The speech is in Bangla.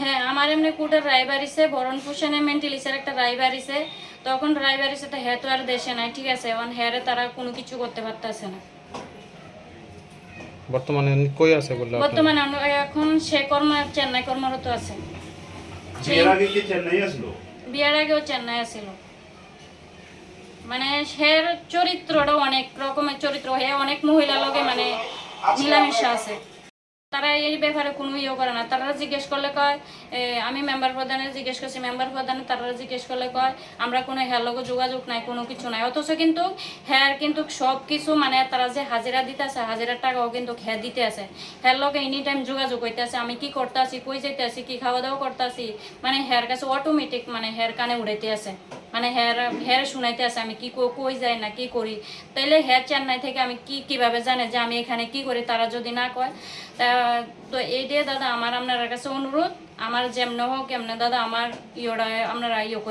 হ্যাঁ আমার এমনি কোর্টের রায় বাড়িছে বরণ পোষণে মেন্টালিসের একটা রায় বাড়িছে তখন রায় বাড়িছে তো হ্যাঁ তো আর দেশে নাই ঠিক আছে? এখন হ্যাঁ তারা কোনো কিছু করতে পারতেছে না। বর্তমানে কই আছে বললে বর্তমানে এখন সে কর্ম চেন্নাই কর্মরত আছে। বিয়ের আগে কি চেন্নাই আসলো? বিয়ের আগেও চেন্নাই আছিল মানে সের চরিত্রটা অনেক রকমের চরিত্র হ্যাঁ অনেক মহিলা লোকে মানে মিলামিশা আছে। তারা এই ব্যাপারে কোনো ইয়ে করে না। তারা জিজ্ঞেস করলে কয় আমি মেম্বার প্রধানে জিজ্ঞেস করছি মেম্বার প্রধানে তারা জিজ্ঞেস করলে কয়, আমরা কোনো হ্যার লগে যোগাযোগ নাই, কোনো কিছু নাই। অথচ কিন্তু হ্যার কিন্তু সব কিছু মানে তারা যে হাজিরা দিতে আছে, হাজিরার টাকাও কিন্তু হ্যাঁ দিতে আছে। হ্যার লগে এনি টাইম যোগাযোগ হইতে আছে, আমি কি করতে আছি, কই যেতে আছি, কি খাওয়া দাওয়া করতে আছি মানে হ্যার কাছে অটোমেটিক মানে হ্যার কানে উড়াইতে আছে। মানে হের হের শুনাইতে আছে, আমি কি কই যাই না কি করি? তাইলে হের চেন্নাই থেকে আমি কি, কীভাবে জানে যে আমি এখানে কি করি, তারা যদি না কয়? তা, তো এইটাই দাদা, আমার আপনার কাছে অনুরোধ, আমার যেমন হোক, এমনি দাদা, আমার ইয়োটা আপনারা ইয়ে করে